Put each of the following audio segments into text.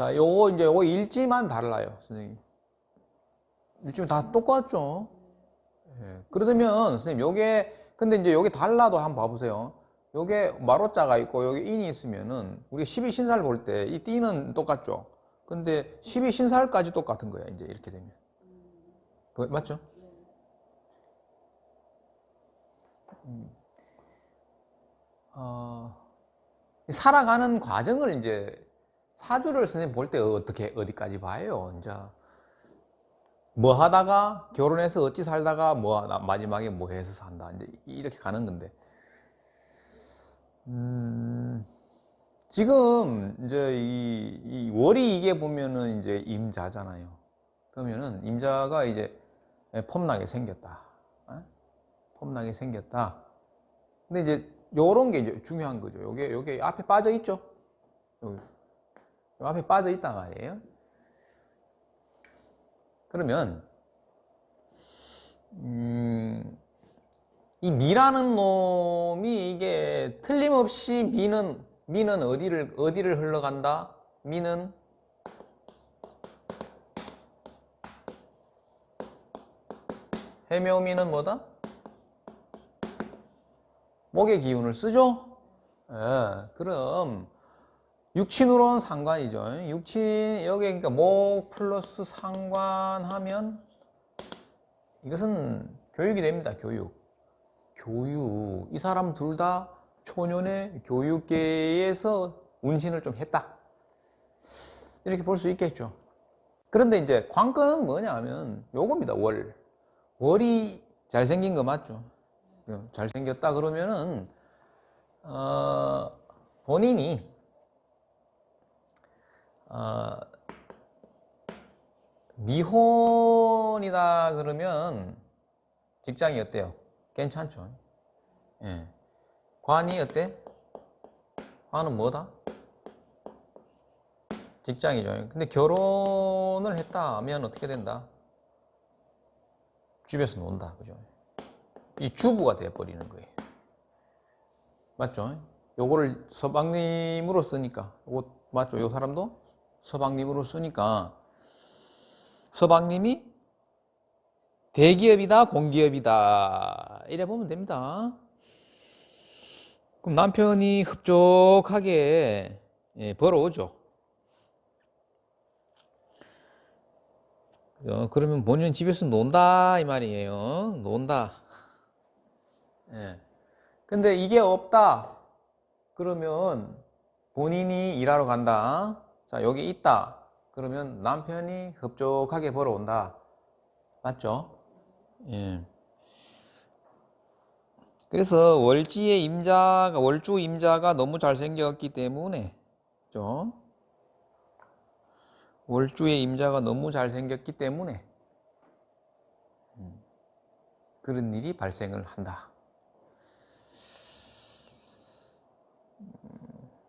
자, 요거 이제 요거 일지만 달라요, 선생님. 일지만 다 똑같죠. 예. 그러면 선생님 요게 근데 이제 요게 달라도 한번 봐보세요. 요게 마로자가 있고 요게 인이 있으면은 우리가 12 신사를 볼 때 이 띠는 똑같죠. 근데 12 신사까지 똑같은 거야, 이제 이렇게 되면. 그 맞죠? 음. 어, 살아가는 과정을 이제 사주를 선생님 볼 때 어떻게 어디까지 봐요? 이제 뭐 하다가 결혼해서 어찌 살다가 뭐 마지막에 뭐 해서 산다 이제 이렇게 가는 건데 음, 지금 이제 이, 이 월이 이게 보면은 이제 임자잖아요. 그러면은 임자가 이제 폼나게 생겼다. 어? 폼나게 생겼다. 근데 이제 요런 게 이제 중요한 거죠. 요게 요게 앞에 빠져 있죠. 앞에 빠져 있다 말이에요. 그러면 음, 이 미라는 놈이 이게 틀림없이 미는 미는 어디를 어디를 흘러간다? 미는 해묘미는 뭐다? 목의 기운을 쓰죠? 예, 그럼 육친으로는 상관이죠. 육친 여기 그러니까 목 플러스 상관하면 이것은 교육이 됩니다. 교육. 교육. 이 사람 둘 다 초년의 교육계에서 운신을 좀 했다. 이렇게 볼 수 있겠죠. 그런데 이제 관건은 뭐냐 하면 요겁니다. 월. 월이 잘생긴 거 맞죠? 잘생겼다 그러면은 어, 본인이 어, 미혼이다 그러면 직장이 어때요? 괜찮죠? 예. 관이 어때? 관은 뭐다? 직장이죠. 근데 결혼을 했다 하면 어떻게 된다? 집에서 논다. 그죠? 이 주부가 되어버리는 거예요. 맞죠? 요거를 서방님으로 쓰니까, 요거 맞죠? 요 사람도 서방님으로 쓰니까, 서방님이 대기업이다, 공기업이다. 이래 보면 됩니다. 그럼 남편이 흡족하게 예, 벌어오죠. 그러면 본인은 집에서 논다 이 말이에요. 논다. 예. 근데 이게 없다. 그러면 본인이 일하러 간다. 자, 여기 있다. 그러면 남편이 흡족하게 벌어온다. 맞죠? 예. 그래서 월지의 임자가, 월주 임자가 너무 잘생겼기 때문에, 그죠? 월주의 임자가 너무 잘생겼기 때문에, 음, 그런 일이 발생을 한다.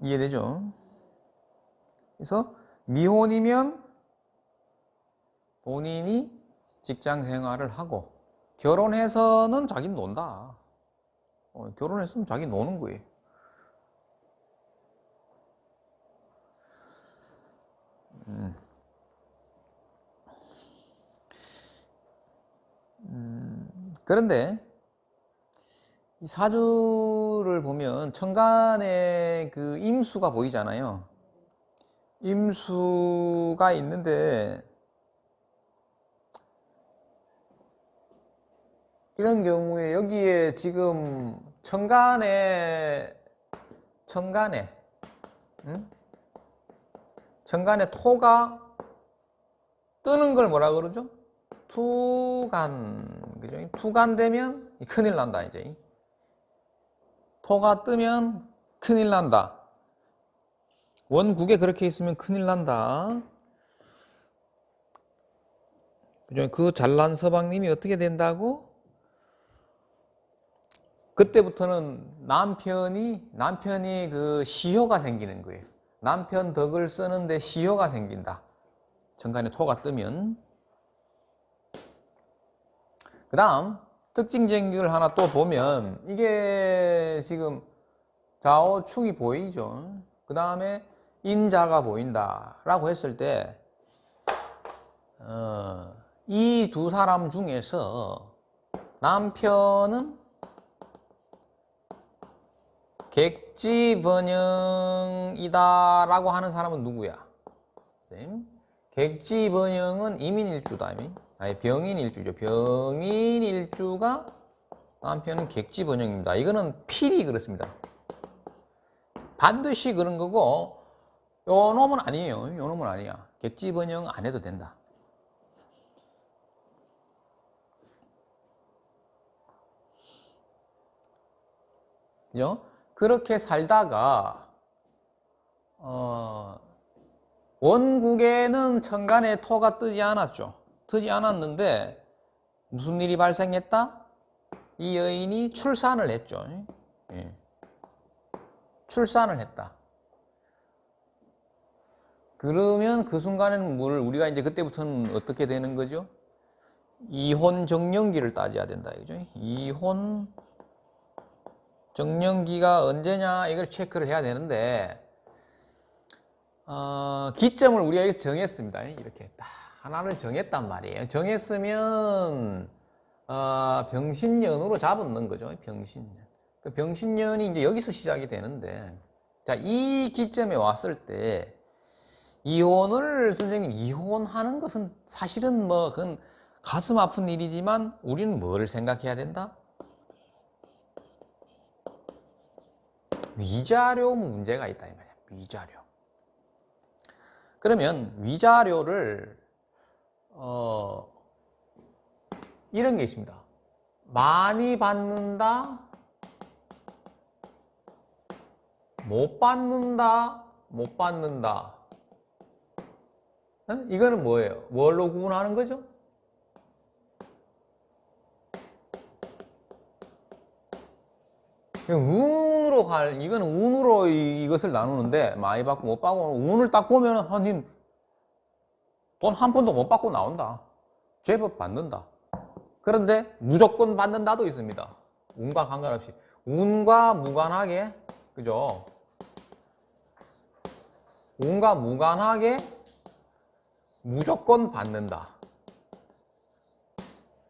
이해되죠? 그래서 미혼이면 본인이 직장 생활을 하고 결혼해서는 자기 논다. 어, 결혼했으면 자기 노는 거예요. 음. 음, 그런데 이 사주를 보면 천간에 그 임수가 보이잖아요. 임수가 있는데 이런 경우에 여기에 지금 천간에 천간에 응? 천간에 토가 뜨는 걸 뭐라 그러죠? 투간 그죠? 투간 되면 큰일 난다 이제. 토가 뜨면 큰일 난다. 원국에 그렇게 있으면 큰일 난다. 그죠? 그 잘난 서방님이 어떻게 된다고? 그때부터는 남편이, 남편이 그 시효가 생기는 거예요. 남편 덕을 쓰는데 시효가 생긴다. 정간에 토가 뜨면. 그 다음, 걸 하나 또 보면 이게 지금 좌우축이 보이죠. 그 다음에 인자가 보인다 라고 했을 때, 어, 이 두 사람 중에서 남편은 객지 번영이다 라고 하는 사람은 누구야? 쌤? 객지 번영은 이민일주다. 아니 병인일주죠. 병인일주가 남편은 객지 번영입니다. 이거는 필히 그렇습니다. 반드시 그런 거고 요 놈은 아니에요. 요 놈은 아니야. 객지 번영 안 해도 된다. 그죠? 그렇게 살다가 어, 원국에는 천간에 토가 뜨지 않았죠. 뜨지 않았는데 무슨 일이 발생했다? 이 여인이 출산을 했죠. 예. 출산을 했다. 그러면 그 순간에는 뭘 우리가 이제 그때부터는 어떻게 되는 거죠? 이혼 정년기를 따져야 된다 이죠. 이혼 정년기가 언제냐 이걸 체크를 해야 되는데 어, 기점을 우리가 여기서 정했습니다. 이렇게 딱 하나를 정했단 말이에요. 정했으면 어, 병신년으로 잡는 거죠. 병신년. 그 병신년이 이제 여기서 시작이 되는데 자, 이 기점에 왔을 때 이혼을 선생님 이혼하는 것은 사실은 뭐 그건 가슴 아픈 일이지만 우리는 뭐를 생각해야 된다? 위자료 문제가 있다 이 말이야. 위자료. 그러면 위자료를 어 이런 게 있습니다. 많이 받는다, 못 받는다, 못 받는다. 응? 이거는 뭐예요? 뭘로 구분하는 거죠? 운으로 갈, 이거는 운으로 이- 이것을 나누는데, 많이 받고 못 받고, 운을 딱 보면, 하님, 돈 한 푼도 못 받고 나온다. 제법 받는다. 그런데 무조건 받는다도 있습니다. 운과 상관없이. 운과 무관하게, 그죠? 운과 무관하게 무조건 받는다.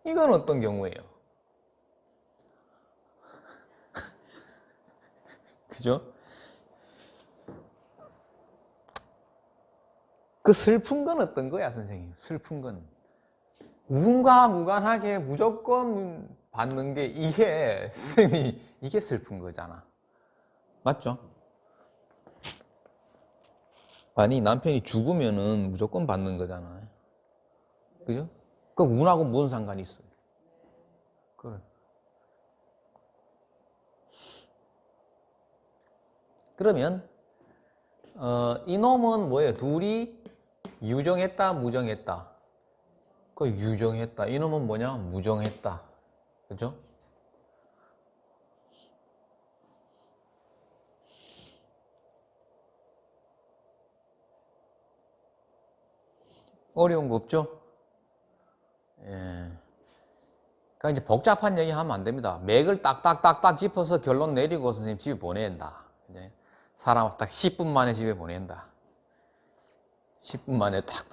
이건 어떤 경우예요? 그죠? 그 슬픈 건 어떤 거야, 선생님? 슬픈 건. 운과 무관하게 무조건 받는 게 이게, 선생님, 이게 슬픈 거잖아. 맞죠? 아니, 남편이 죽으면은 무조건 받는 거잖아. 그죠? 그 운하고 무슨 상관이 있어요? 그래. 그러면 어, 이놈은 뭐예요? 둘이 유정했다, 무정했다. 그 유정했다. 이놈은 뭐냐? 무정했다. 그죠? 어려운 거 없죠? 예. 그러니까 이제 복잡한 얘기 하면 안 됩니다. 맥을 딱딱딱딱 짚어서 결론 내리고 선생님 집에 보낸다. 이제 사람 딱 10분 만에 집에 보낸다. 10분 만에 딱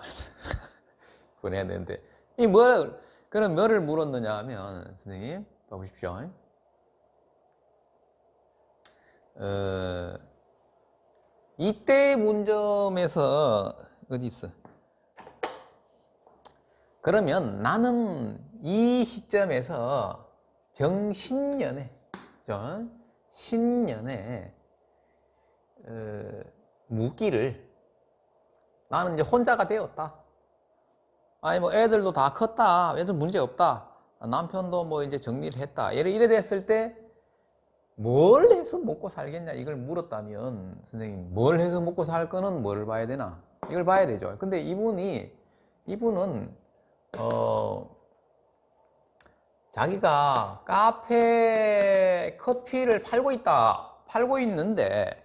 보내야 되는데 이 뭘, 그럼 뭐를 물었느냐 하면 선생님 봐보십시오. 어, 이때 문점에서 어디 있어? 그러면 나는 이 시점에서 병신년에? 신년에 어, 무기를 나는 이제 혼자가 되었다. 아니 뭐 애들도 다 컸다. 애들 문제 없다. 남편도 뭐 이제 정리를 했다. 이래 이래 됐을 때 뭘 해서 먹고 살겠냐 이걸 물었다면 선생님 뭘 해서 먹고 살 거는 뭐를 봐야 되나? 이걸 봐야 되죠. 근데 이분이 이분은 어 자기가 카페 커피를 팔고 있다. 팔고 있는데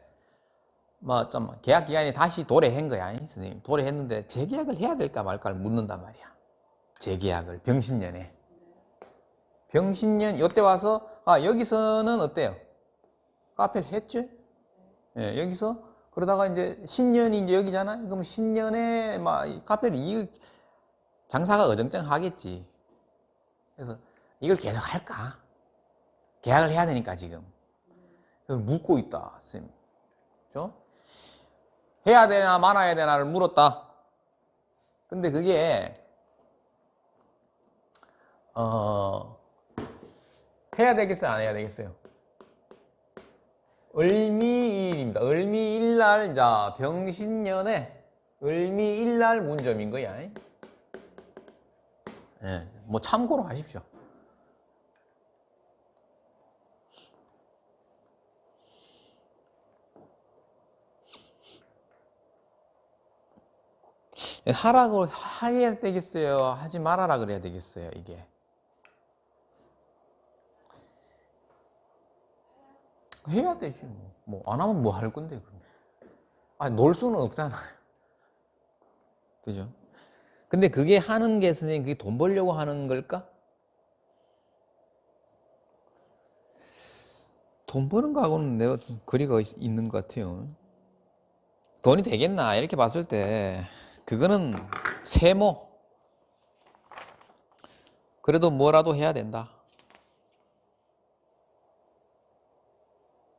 뭐 좀 계약 기간이 다시 도래한 거야, 선생님. 도래했는데 재계약을 해야 될까 말까를 묻는단 말이야. 재계약을 병신년에. 병신년 이때 와서 아 여기서는 어때요? 카페를 했지? 예, 여기서 그러다가 이제 신년이 이제 여기잖아. 그럼 신년에 막이 카페는 이 장사가 어정쩡하겠지. 그래서 이걸 계속 할까? 계약을 해야 되니까 지금. 그걸 묻고 있다, 쌤. 그죠? 해야 되나 말아야 되나를 물었다. 근데 그게 어 해야 되겠어요, 안 해야 되겠어요? 을미일입니다. 을미일날 자 병신년에 을미일날 문점인 거야. 예, 뭐 참고로 하십시오. 하라고 해야 되겠어요? 하지 말아라 그래야 되겠어요? 이게 해야 되지 뭐. 뭐 안 하면 뭐 할 건데 그럼. 아, 놀 수는 없잖아요. 그죠? 근데 그게 하는 게 선생님 그게 돈 벌려고 하는 걸까? 돈 버는 거하고는 내가 좀 거리가 있- 있는 것 같아요. 돈이 되겠나 이렇게 봤을 때 그거는 세모. 그래도 뭐라도 해야 된다.